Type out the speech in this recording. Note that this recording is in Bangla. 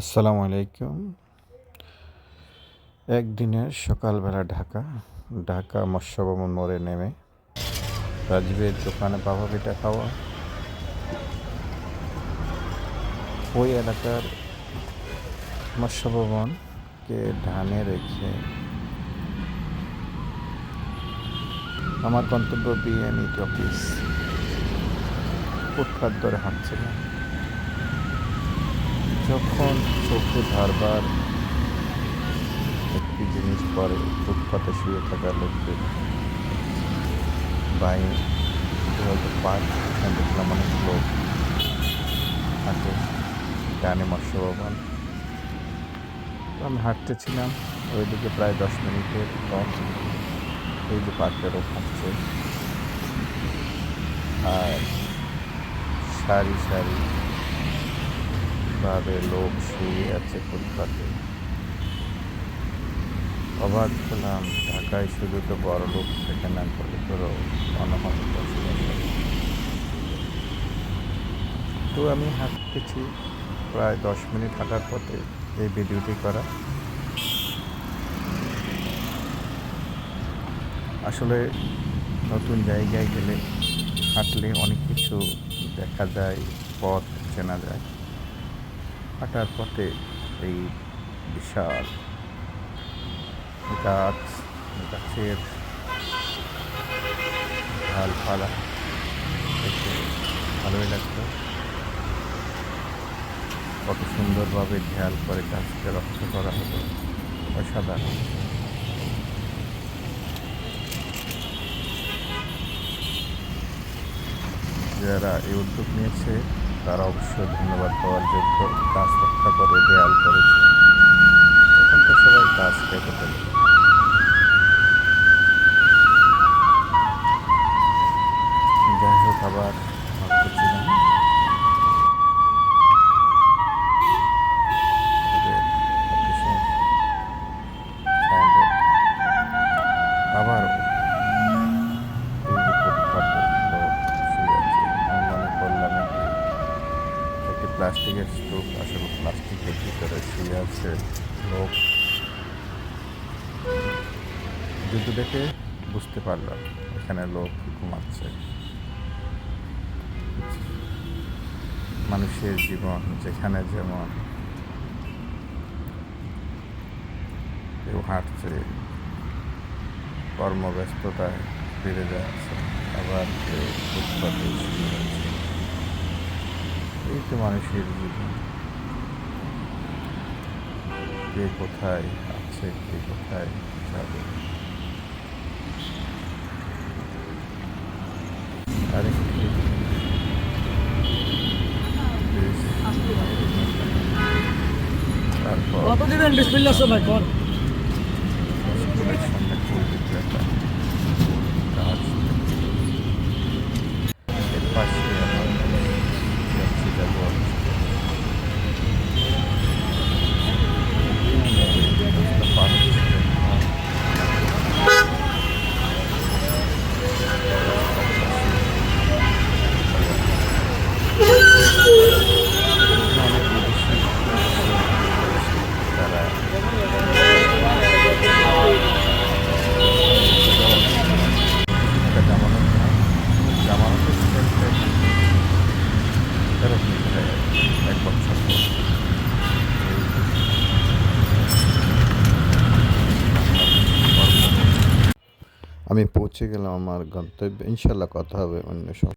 আসসালামু আলাইকুম। একদিনের সকালবেলা ঢাকা ঢাকা মৎস্য ভবন মোড়ে নেমে রাজীবের দোকানে পাওয়া পিঠা খাওয়া। ওই এলাকার মৎস্য ভবনকে ধানে রেখে আমার গন্তব্য বিএনইটি অফিস, ফুটপাত ধরে হাঁটছিলাম। যখন চোখে ধারবার একটি জিনিস পরে ফুটপাতে শুয়ে থাকা লোকদের বাইরে হয়তো পার্ক এখানে দেখলাম অনেক লোক হাঁটে, ডানে মৎস্য ভবন। তো আমি হাঁটতেছিলাম, ওইদিকে প্রায় দশ মিনিটের পর এই যে পার্কের হাঁটছে আর সারি সারি ভাবে লোক শুয়ে আছে ফুটপাতে? অবাক হলাম, ঢাকায় শুধু তো বড় লোক থাকে না করে ধরো অনমত তো আমি হাঁটতেছি। প্রায় দশ মিনিট হাঁটার পথে এই ভিডিওটি করা। আসলে নতুন জায়গায় গেলে হাঁটলে অনেক কিছু দেখা যায়, পথ চেনা যায়। হাঁটার পথে এই বিশাল গাছ, গাছের ঢালপালা দেখে ভালোই লাগতো কত সুন্দরভাবে ঢেয়াল করে গাছকে রক্ষা করা হতো অসাধারণ। যারা এই উদ্যোগ নিয়েছে তারা অবশ্যই ধন্যবাদ পাওয়ার যোগ্য। গাছ রক্ষা করে দেয়াল করেছে। এখন তো সবাই গাছ কেটে ফেলে প্লাস্টিকের স্তূপ, আসলে প্লাস্টিকের ভিতরে শুয়ে আছে লোক। যদি দেখে বুঝতে পারলাম, এখানে লোক ঘুমাচ্ছে। মানুষের জীবন যেখানে যেমন। কেউ হাঁটছে, কর্মব্যস্ততায় ফিরে যাচ্ছে, আবার কেউ ফুটপাতে এই তো মানুষের জীবন। কে কোথায় আছে কে কোথায় যাবে? আরেকটি তারপর কত দিবেন? বিসমিল্লাহ সবাই কর আমি পৌঁছে গেলাম আমার গন্তব্যে। ইনশাল্লাহ কথা হবে অন্য সময়।